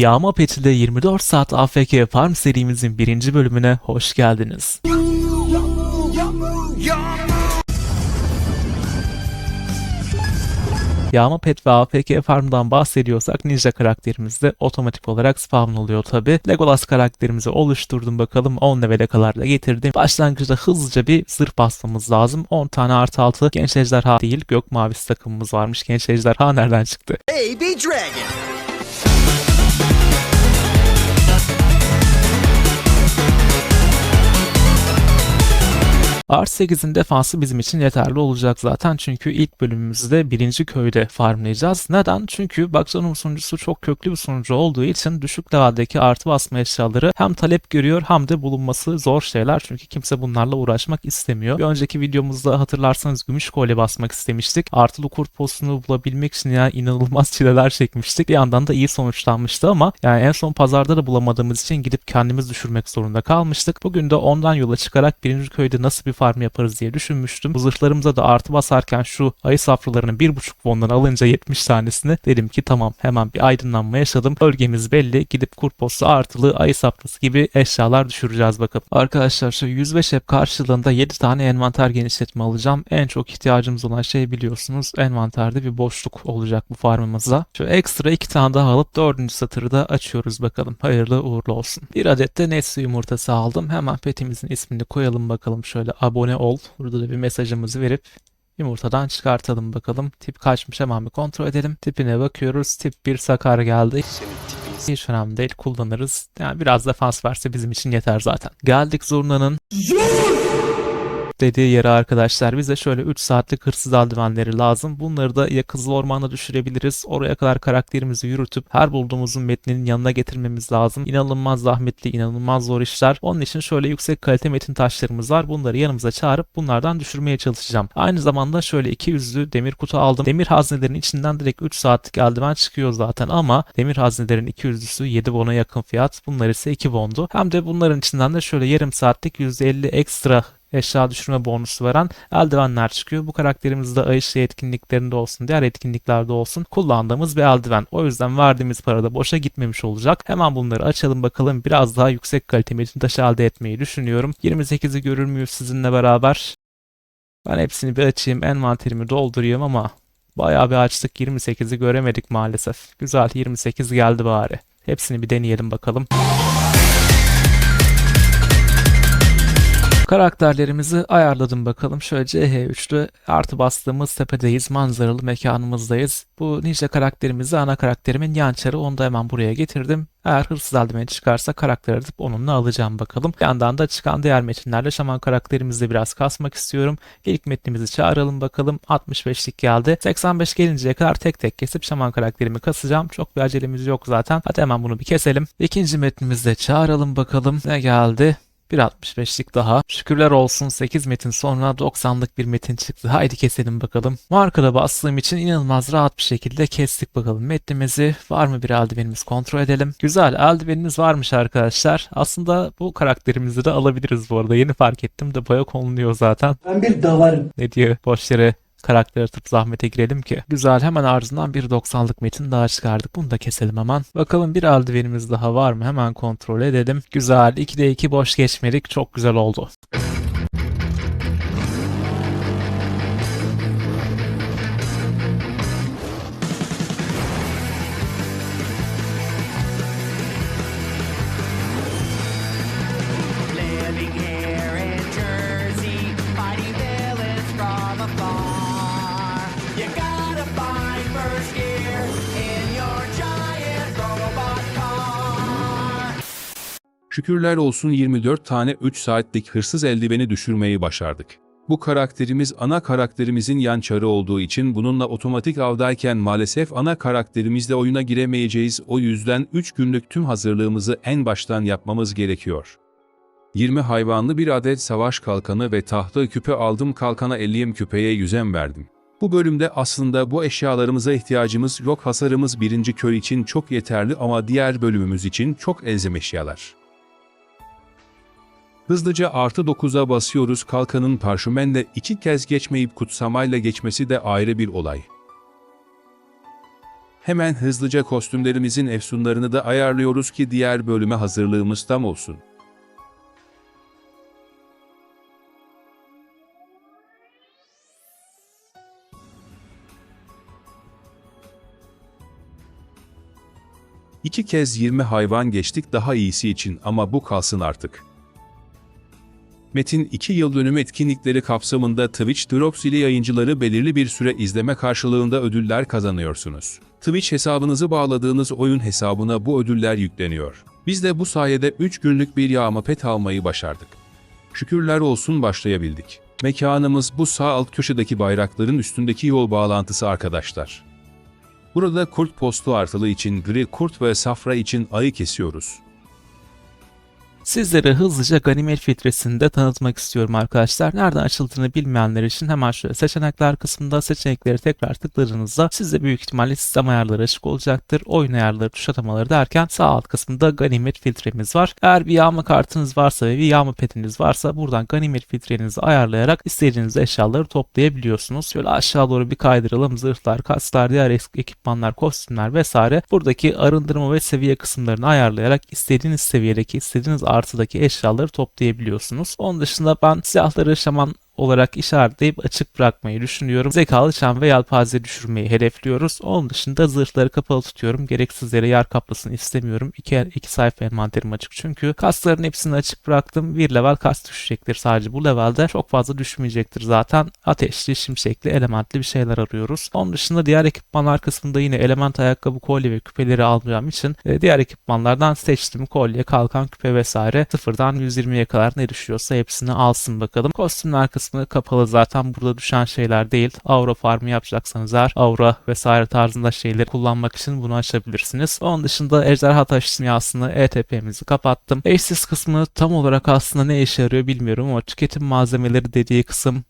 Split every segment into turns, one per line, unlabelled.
Yağma Pet'de 24 saat AFK Farm serimizin birinci bölümüne hoş geldiniz. Yağma Pet ve AFK Farm'dan bahsediyorsak Ninja karakterimiz de otomatik olarak spawn oluyor tabi. Legolas karakterimizi oluşturdum bakalım 10 level'e kadar da getirdim. Başlangıçta hızlıca bir zırh basmamız lazım. 10 tane artı 6 genç ejderha değil gök mavisi takımımız varmış. Genç ejderha nereden çıktı?
AB Dragon.
Art 8'in defansı bizim için yeterli olacak zaten çünkü ilk bölümümüzde birinci köyde farmlayacağız. Neden? Çünkü Baksanum sunucusu çok köklü bir sunucu olduğu için düşük leveldeki artı basma eşyaları hem talep görüyor hem de bulunması zor şeyler çünkü kimse bunlarla uğraşmak istemiyor. Bir önceki videomuzda hatırlarsanız gümüş kolye basmak istemiştik. Artılı kurt postunu bulabilmek için yani inanılmaz çileler çekmiştik. Bir yandan da iyi sonuçlanmıştı ama yani en son pazarda da bulamadığımız için gidip kendimiz düşürmek zorunda kalmıştık. Bugün de ondan yola çıkarak birinci köyde nasıl bir farm yaparız diye düşünmüştüm. Bu zırhlarımıza da artı basarken şu ayı safralarının bir buçuk won'dan alınca 70 tanesini dedim ki tamam hemen bir aydınlanma yaşadım. Bölgemiz belli. Gidip kurt postu artılı ayı safrası gibi eşyalar düşüreceğiz bakalım. Arkadaşlar şu 105 hep karşılığında 7 tane envanter genişletme alacağım. En çok ihtiyacımız olan şey biliyorsunuz envanterde bir boşluk olacak bu farmımızda. Şu ekstra 2 tane daha alıp 4. satırı da açıyoruz bakalım. Hayırlı uğurlu olsun. Bir adet de Nesli yumurtası aldım. Hemen petimizin ismini koyalım bakalım şöyle abone ol. Burada da bir mesajımızı verip yumurtadan çıkartalım bakalım. Tip kaçmış hemen bir kontrol edelim. Tipine bakıyoruz. Tip 1 sakar geldi. Hiç önemli değil kullanırız. Yani biraz defans verse bizim için yeter zaten. Geldik Zurna'nın dediği yere arkadaşlar bize şöyle 3 saatlik hırsız eldivenleri lazım. Bunları da ya Kızıl Orman'a düşürebiliriz. Oraya kadar karakterimizi yürütüp her bulduğumuzun metninin yanına getirmemiz lazım. İnanılmaz zahmetli, inanılmaz zor işler. Onun için şöyle yüksek kalite metin taşlarımız var. Bunları yanımıza çağırıp bunlardan düşürmeye çalışacağım. Aynı zamanda şöyle iki yüzlü demir kutu aldım. Demir haznelerin içinden direkt 3 saatlik eldiven çıkıyor zaten ama demir haznelerin 200'lüsü 7 bona yakın fiyat. Bunlar ise 2 bondu. Hem de bunların içinden de şöyle yarım saatlik %50 ekstra eşya düşürme bonusu veren eldivenler çıkıyor. Bu karakterimiz de Ayışlı etkinliklerinde olsun, diğer etkinliklerde olsun kullandığımız bir eldiven. O yüzden verdiğimiz para da boşa gitmemiş olacak. Hemen bunları açalım bakalım. Biraz daha yüksek kalite metin taşı elde etmeyi düşünüyorum. 28'i görür müyüz sizinle beraber? Ben hepsini bir açayım, envanterimi doldurayım ama bayağı bir açtık. 28'i göremedik maalesef. Güzel 28 geldi bari. Hepsini bir deneyelim bakalım. Karakterlerimizi ayarladım bakalım. Şöyle CH3'lü artı bastığımız tepedeyiz. Manzaralı mekanımızdayız. Bu ninja karakterimizi ana karakterimin yan çarı. Onu da hemen buraya getirdim. Eğer hırsız eldiveni çıkarsa karakter atıp onunla alacağım bakalım. Bir yandan da çıkan diğer metinlerle şaman karakterimizde biraz kasmak istiyorum. İlk metnimizi çağıralım bakalım. 65'lik geldi. 85 gelinceye kadar tek tek kesip şaman karakterimi kasacağım. Çok bir acelemiz yok zaten. Hadi hemen bunu bir keselim. İkinci metnimizde çağıralım bakalım. Ne geldi? 1.65'lik daha. Şükürler olsun 8 metin sonra 90'lık bir metin çıktı. Haydi keselim bakalım. Markada bastığım için inanılmaz rahat bir şekilde kestik bakalım metnimizi. Var mı bir eldivenimiz kontrol edelim. Güzel eldivenimiz varmış arkadaşlar. Aslında bu karakterimizi de alabiliriz bu arada. Yeni fark ettim de baya konuluyor zaten.
Ben bir davarım.
Ne diyor boş yere karakter atıp zahmete girelim ki. Güzel hemen ardından bir 90'lık metin daha çıkardık. Bunu da keselim hemen. Bakalım bir eldivenimiz daha var mı? Hemen kontrol edelim. Güzel 2'de 2 boş geçmedik. Çok güzel oldu.
Şükürler olsun 24 tane 3 saatlik hırsız eldiveni düşürmeyi başardık. Bu karakterimiz ana karakterimizin yan çarı olduğu için bununla otomatik avdayken maalesef ana karakterimizle oyuna giremeyeceğiz o yüzden 3 günlük tüm hazırlığımızı en baştan yapmamız gerekiyor. 20 hayvanlı bir adet savaş kalkanı ve tahta küpe aldım kalkana 50'yim küpeye yüzem verdim. Bu bölümde aslında bu eşyalarımıza ihtiyacımız yok hasarımız birinci köy için çok yeterli ama diğer bölümümüz için çok elzem eşyalar. Hızlıca artı 9'a basıyoruz kalkanın parşömenle iki kez geçmeyip kutsamayla geçmesi de ayrı bir olay. Hemen hızlıca kostümlerimizin efsunlarını da ayarlıyoruz ki diğer bölüme hazırlığımız tam olsun. İki kez 20 hayvan geçtik daha iyisi için ama bu kalsın artık. Metin 2 yıl dönümü etkinlikleri kapsamında Twitch Drops ile yayıncıları belirli bir süre izleme karşılığında ödüller kazanıyorsunuz. Twitch hesabınızı bağladığınız oyun hesabına bu ödüller yükleniyor. Biz de bu sayede 3 günlük bir yağma pet almayı başardık. Şükürler olsun başlayabildik. Mekanımız bu sağ alt köşedeki bayrakların üstündeki yol bağlantısı arkadaşlar. Burada kurt postu artılı için gri kurt ve safra için ayı kesiyoruz.
Sizlere hızlıca ganimet filtresini de tanıtmak istiyorum arkadaşlar. Nereden açıldığını bilmeyenler için hemen şöyle seçenekler kısmında seçenekleri tekrar tıkladığınızda size büyük ihtimalle sistem ayarları açık olacaktır. Oyun ayarları, tuş atamaları derken sağ alt kısmında ganimet filtremiz var. Eğer bir yağma kartınız varsa ve bir yağma petiniz varsa buradan ganimet filtrenizi ayarlayarak istediğiniz eşyaları toplayabiliyorsunuz. Şöyle aşağı doğru bir kaydıralım. Zırhlar, kaslar, diğer ek- ekipmanlar, kostümler vesaire. Buradaki arındırma ve seviye kısımlarını ayarlayarak istediğiniz seviyedeki, istediğiniz artıdaki eşyaları toplayabiliyorsunuz. Onun dışında ben silahları şaman olarak işaretleyip açık bırakmayı düşünüyorum. Zekalı çan ve yelpaze düşürmeyi hedefliyoruz. Onun dışında zırhları kapalı tutuyorum. Gereksiz yere yer kaplasın istemiyorum. İki, iki sayfa envanterim açık çünkü. Kasların hepsini açık bıraktım. Bir level kas düşecektir sadece bu levelde. Çok fazla düşmeyecektir zaten. Ateşli, şimşekli, elementli bir şeyler arıyoruz. Onun dışında diğer ekipmanlar kısmında yine element ayakkabı, kolye ve küpeleri alacağım için e, diğer ekipmanlardan seçtim. Kolye, kalkan, küpe vesaire. Sıfırdan 120'ye kadar ne düşüyorsa hepsini alsın bakalım. Kostümler kısmı kapalı zaten burada düşen şeyler değil. Aura farmı yapacaksanız eğer aura vesaire tarzında şeyleri kullanmak için bunu açabilirsiniz. Onun dışında ejderha taş simyasını ETP'mizi kapattım. Eşsiz kısmı tam olarak aslında ne işe yarıyor bilmiyorum ama tüketim malzemeleri dediği kısım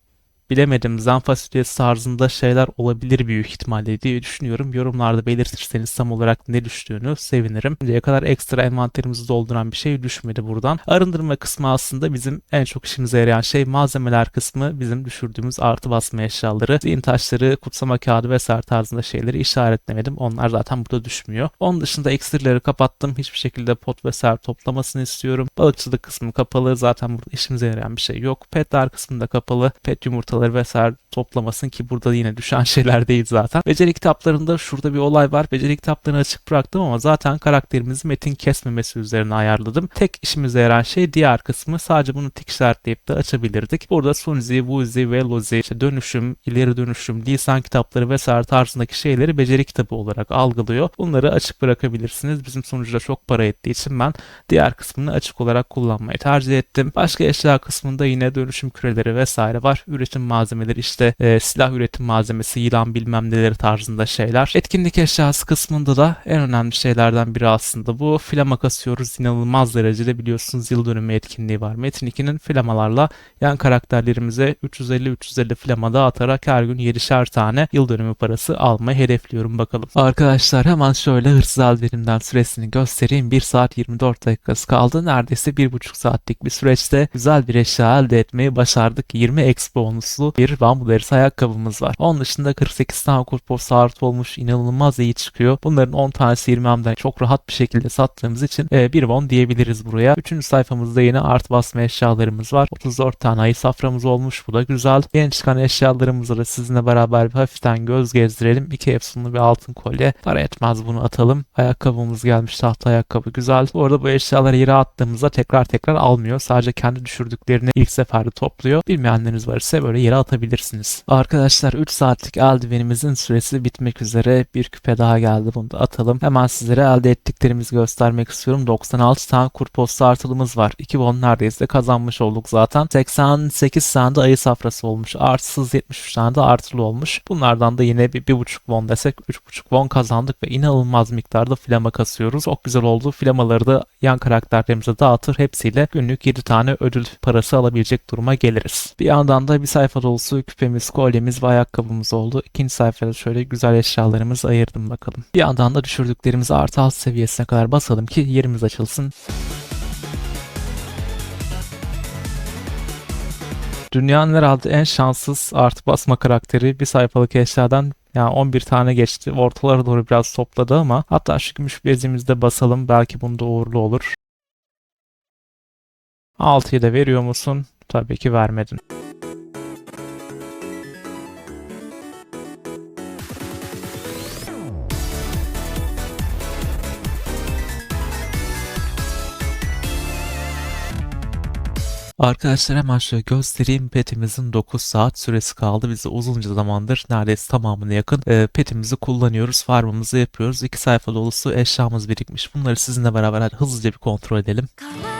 bilemedim zam fasulyesi tarzında şeyler olabilir büyük ihtimalle diye düşünüyorum. Yorumlarda belirtirseniz tam olarak ne düştüğünü sevinirim. Şimdiye kadar ekstra envanterimizi dolduran bir şey düşmedi buradan. Arındırma kısmı aslında bizim en çok işimize yarayan şey malzemeler kısmı bizim düşürdüğümüz artı basma eşyaları. Zihin taşları, kutsama kağıdı vesaire tarzında şeyleri işaretlemedim. Onlar zaten burada düşmüyor. Onun dışında eksirleri kapattım. Hiçbir şekilde pot vesaire toplamasını istiyorum. Balıkçılık kısmı kapalı. Zaten burada işimize yarayan bir şey yok. Petler kısmında kapalı. Pet yumurtaları vesaire toplamasın ki burada yine düşen şeyler değil zaten. Beceri kitaplarında şurada bir olay var. Beceri kitaplarını açık bıraktım ama zaten karakterimizi metin kesmemesi üzerine ayarladım. Tek işimize yarayan şey diğer kısmı. Sadece bunu tik işaretleyip de açabilirdik. Burada Sunzi, Wuzi ve Lozi, işte dönüşüm, ileri dönüşüm, lisan kitapları vesaire tarzındaki şeyleri beceri kitabı olarak algılıyor. Bunları açık bırakabilirsiniz. Bizim sunucuda çok para ettiği için ben diğer kısmını açık olarak kullanmayı tercih ettim. Başka eşya kısmında yine dönüşüm küreleri vesaire var. Üretim malzemeleri işte e, silah üretim malzemesi, yılan bilmem neleri tarzında şeyler. Etkinlik eşyası kısmında da en önemli şeylerden biri aslında bu. Flama kasıyoruz inanılmaz derecede biliyorsunuz yıl dönümü etkinliği var. Metin 2'nin flamalarla yan karakterlerimize 350-350 flama dağıtarak her gün 7'şer tane yıl dönümü parası almayı hedefliyorum bakalım. Arkadaşlar hemen şöyle hırsız alverimden süresini göstereyim. 1 saat 24 dakikası kaldı. Neredeyse 1,5 saatlik bir süreçte güzel bir eşya elde etmeyi başardık. 20 exp bonuslu bir Bambuleris ayakkabımız var. Onun dışında 48 tane kurpos artı olmuş inanılmaz iyi çıkıyor. Bunların 10 tanesi 20M'den çok rahat bir şekilde sattığımız için e, bir bon diyebiliriz buraya. Üçüncü sayfamızda yine art basma eşyalarımız var. 34 tane ayı saframız olmuş. Bu da güzel. Yeni çıkan eşyalarımızla da sizinle beraber bir hafiften göz gezdirelim. İki efsunlu bir altın kolye. Para etmez bunu atalım. Ayakkabımız gelmiş tahta ayakkabı güzel. Bu arada bu eşyaları yere attığımızda tekrar tekrar almıyor. Sadece kendi düşürdüklerini ilk seferde topluyor. Bilmeyenleriniz varsa böyle yere atabilirsiniz. Arkadaşlar 3 saatlik eldivenimizin süresi bitmek üzere. Bir küpe daha geldi. Bunu da atalım. Hemen sizlere elde ettiklerimizi göstermek istiyorum. 96 tane kurposta artılımız var. 2 bon neredeyse kazanmış olduk zaten. 88 tane de ayı safrası olmuş. Artısız 73 tane de artılı olmuş. Bunlardan da yine bir, bir buçuk bon desek 3,5 bon kazandık ve inanılmaz miktarda flama kasıyoruz. Çok güzel oldu. Flamaları da yan karakterlerimize dağıtır. Hepsiyle günlük 7 tane ödül parası alabilecek duruma geliriz. Bir yandan da bir sayfa dolusu küpemiz, kolyemiz ve ayakkabımız oldu. İkinci sayfada şöyle güzel eşyalarımızı ayırdım bakalım. Bir yandan da düşürdüklerimizi artı alt seviyesine kadar basalım ki yerimiz açılsın. Dünyanın herhalde en şanssız artı basma karakteri bir sayfalık eşyadan yani 11 tane geçti. Ortalara doğru biraz topladı ama hatta şu gümüş bezimizde basalım. Belki bunda uğurlu olur. 6'yı da veriyor musun? Tabii ki vermedin. Arkadaşlar hemen şöyle göstereyim. Petimizin 9 saat süresi kaldı. Biz uzunca zamandır neredeyse tamamına yakın e, petimizi kullanıyoruz. Farmımızı yapıyoruz. 2 sayfa dolusu eşyamız birikmiş. Bunları sizinle beraber hızlıca bir kontrol edelim.
変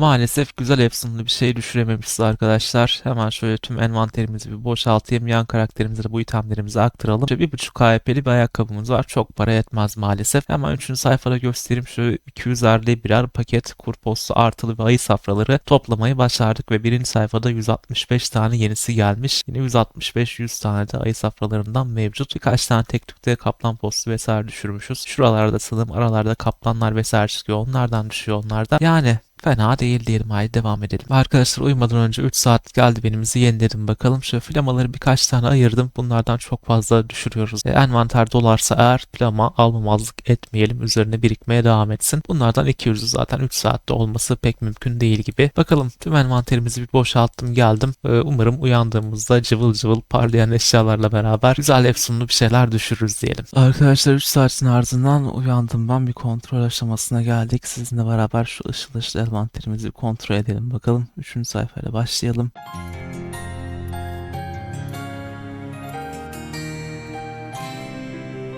Maalesef güzel efsunlu bir şey düşürememişiz arkadaşlar. Hemen şöyle tüm envanterimizi bir boşaltayım. Yan karakterimize de bu itemlerimizi aktaralım. Şöyle 1.5 KP'li bir ayakkabımız var. Çok para etmez maalesef. Hemen 3. sayfada göstereyim. Şu 250 birer paket kurpostu artılı ve ayı safraları toplamayı başardık ve birinci sayfada 165 tane yenisi gelmiş. Yine 165-100 tane de ayı safralarından mevcut. Birkaç tane tek tükte kaplan postu vesaire düşürmüşüz. Şuralarda sanırım aralarda kaplanlar vesaire çıkıyor. Onlardan düşüyor onlar da. Yani Fena değil diyelim haydi devam edelim. Arkadaşlar uyumadan önce 3 saat geldi benimizi yeniledim bakalım. Şöyle flamaları birkaç tane ayırdım. Bunlardan çok fazla düşürüyoruz. E, envanter dolarsa eğer flama almamazlık etmeyelim. Üzerine birikmeye devam etsin. Bunlardan 200'ü zaten 3 saatte olması pek mümkün değil gibi. Bakalım tüm envanterimizi bir boşalttım geldim. E, umarım uyandığımızda cıvıl cıvıl parlayan eşyalarla beraber güzel efsunlu bir şeyler düşürürüz diyelim. Arkadaşlar 3 saatin ardından uyandım ben bir kontrol aşamasına geldik. Sizinle beraber şu ışıl ışıl envanterimizi kontrol edelim bakalım. Üçüncü sayfayla başlayalım.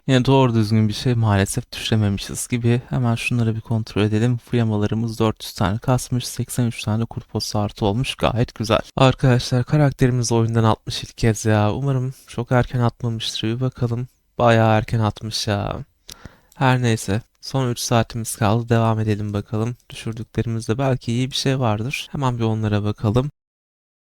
Yine doğru düzgün bir şey maalesef düşürememişiz gibi. Hemen şunları bir kontrol edelim. Fıyamalarımız 400 tane kasmış. 83 tane kurposu artı olmuş. Gayet güzel. Arkadaşlar karakterimiz oyundan atmış ilk kez ya. Umarım çok erken atmamıştır. Bir bakalım. Bayağı erken atmış ya. Her neyse. Son 3 saatimiz kaldı. Devam edelim bakalım. Düşürdüklerimizde belki iyi bir şey vardır. Hemen bir onlara bakalım.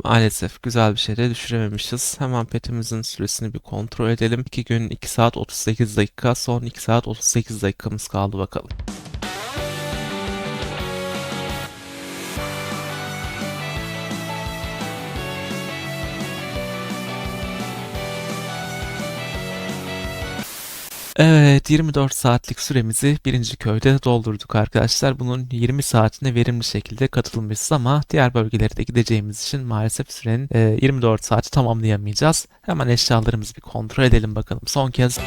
Maalesef güzel bir şey de düşürememişiz. Hemen petimizin süresini bir kontrol edelim. 2 gün 2 saat 38 dakika. Son 2 saat 38 dakikamız kaldı bakalım. Evet 24 saatlik süremizi birinci köyde doldurduk arkadaşlar. Bunun 20 saatine verimli şekilde katılmışız ama diğer bölgelere de gideceğimiz için maalesef sürenin e, 24 saati tamamlayamayacağız. Hemen eşyalarımızı bir kontrol edelim bakalım son kez.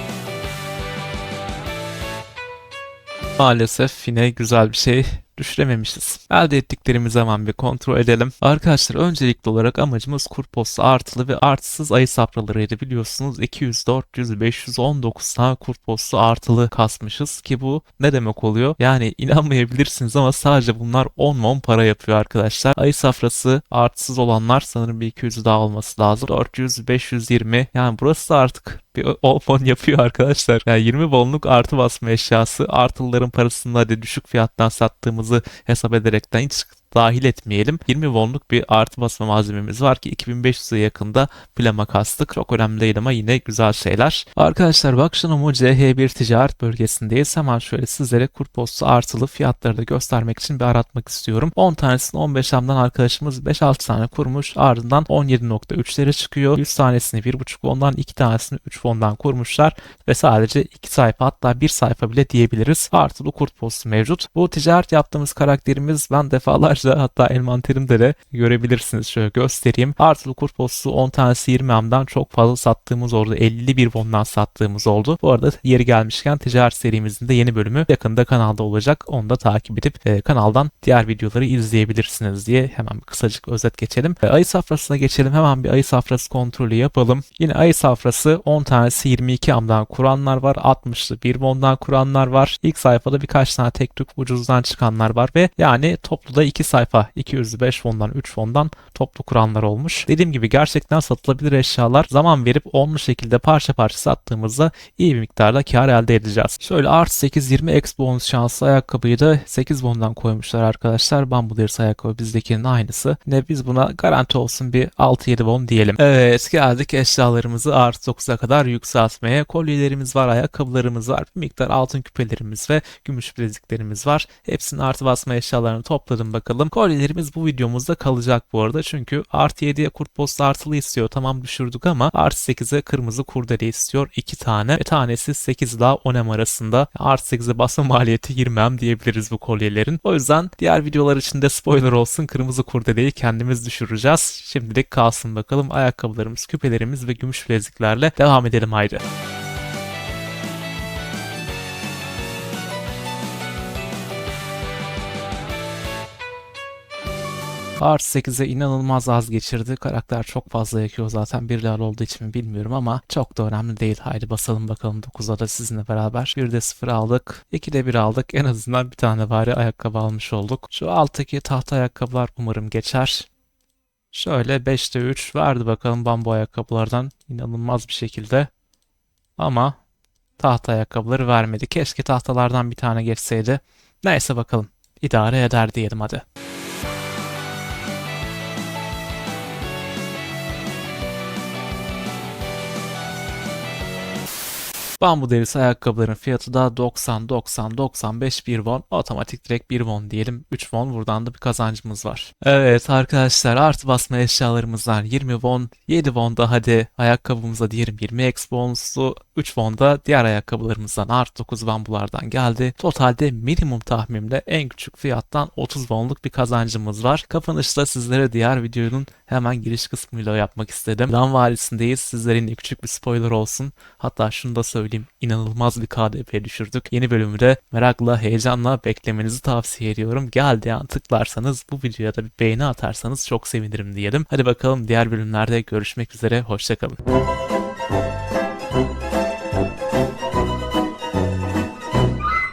Maalesef yine güzel bir şey düşürememişiz. Elde ettiklerimizi hemen bir kontrol edelim. Arkadaşlar öncelikli olarak amacımız kurposta artılı ve artısız ayı safralarıydı biliyorsunuz. 200, 400, 519 tane kurposta artılı kasmışız ki bu ne demek oluyor? Yani inanmayabilirsiniz ama sadece bunlar 10 mon para yapıyor arkadaşlar. Ayı safrası artısız olanlar sanırım bir 200 daha olması lazım. 400, 520 yani burası da artık bir 10 mon yapıyor arkadaşlar. Yani 20 wonluk artı basma eşyası artılıların parasını hadi düşük fiyattan essa a, a saber que dahil etmeyelim. 20 wonluk bir artı basma malzememiz var ki 2500'e yakında plama kastık. Çok önemli değil ama yine güzel şeyler. Arkadaşlar Bakşanomu CH1 ticaret bölgesindeyiz. Hemen şöyle sizlere kurpostu artılı fiyatları da göstermek için bir aratmak istiyorum. 10 tanesini 15 amdan arkadaşımız 5-6 tane kurmuş. Ardından 17.3'lere çıkıyor. 100 tanesini 1.5 wondan 2 tanesini 3 wondan kurmuşlar ve sadece 2 sayfa hatta 1 sayfa bile diyebiliriz. Artılı kurt postu mevcut. Bu ticaret yaptığımız karakterimiz ben defalarca hatta envanterimde de görebilirsiniz. Şöyle göstereyim. Artılı kurt postu 10 tanesi 20 amdan çok fazla sattığımız oldu. 51 wondan sattığımız oldu. Bu arada yeri gelmişken ticaret serimizin de yeni bölümü yakında kanalda olacak. Onu da takip edip e, kanaldan diğer videoları izleyebilirsiniz diye hemen bir kısacık özet geçelim. E, ayı safrasına geçelim. Hemen bir ayı safrası kontrolü yapalım. Yine ayı safrası 10 tanesi 22 amdan kuranlar var. 60'lı 1 wondan kuranlar var. İlk sayfada birkaç tane tek tük ucuzdan çıkanlar var ve yani topluda 2 sayfa 205 fondan 3 fondan toplu kuranlar olmuş. Dediğim gibi gerçekten satılabilir eşyalar zaman verip onlu şekilde parça parça sattığımızda iyi bir miktarda kar elde edeceğiz. Şöyle art 820 X bonus şanslı ayakkabıyı da 8 bondan koymuşlar arkadaşlar. Bamboo derisi ayakkabı bizdekinin aynısı. Ne biz buna garanti olsun bir 6-7 bon diyelim. Evet geldik eşyalarımızı artı 9'a kadar yükseltmeye. Kolyelerimiz var, ayakkabılarımız var, bir miktar altın küpelerimiz ve gümüş bileziklerimiz var. Hepsinin artı basma eşyalarını topladım bakalım. Kolyelerimiz bu videomuzda kalacak bu arada. Çünkü artı 7'ye kurt postu artılı istiyor. Tamam düşürdük ama artı 8'e kırmızı kurdele istiyor. 2 tane. E, tanesi 8 ile 10 M arasında. Artı 8'e basma maliyeti 20 M diyebiliriz bu kolyelerin. O yüzden diğer videolar için de spoiler olsun. Kırmızı kurdeleyi kendimiz düşüreceğiz. Şimdilik kalsın bakalım. Ayakkabılarımız, küpelerimiz ve gümüş bileziklerle devam edelim haydi. Artı 8'e inanılmaz az geçirdi. Karakter çok fazla yakıyor zaten. Bir level olduğu için mi bilmiyorum ama çok da önemli değil. Haydi basalım bakalım 9'a da sizinle beraber. 1'de 0 aldık. 2'de 1 aldık. En azından bir tane bari ayakkabı almış olduk. Şu alttaki tahta ayakkabılar umarım geçer. Şöyle 5'te 3 verdi bakalım bambu ayakkabılardan. inanılmaz bir şekilde. Ama tahta ayakkabıları vermedi. Keşke tahtalardan bir tane geçseydi. Neyse bakalım. İdare eder diyelim hadi. Bambu derisi ayakkabıların fiyatı da 90, 90, 95 1 won. Otomatik direkt 1 won diyelim. 3 won buradan da bir kazancımız var. Evet arkadaşlar artı basma eşyalarımızdan 20 won, 7 won da hadi ayakkabımıza diyelim 20 x bonuslu, 3 won da diğer ayakkabılarımızdan artı 9 bambulardan geldi. Totalde minimum tahminimle en küçük fiyattan 30 wonluk bir kazancımız var. Kapanışta sizlere diğer videonun hemen giriş kısmıyla yapmak istedim. Lan Valisi'ndeyiz. Sizlerin küçük bir spoiler olsun. Hatta şunu da söyleyeyim. İnanılmaz bir KDP düşürdük. Yeni bölümü de merakla, heyecanla beklemenizi tavsiye ediyorum. Geldiği an tıklarsanız bu videoya da bir beğeni atarsanız çok sevinirim diyelim. Hadi bakalım diğer bölümlerde görüşmek üzere. Hoşçakalın.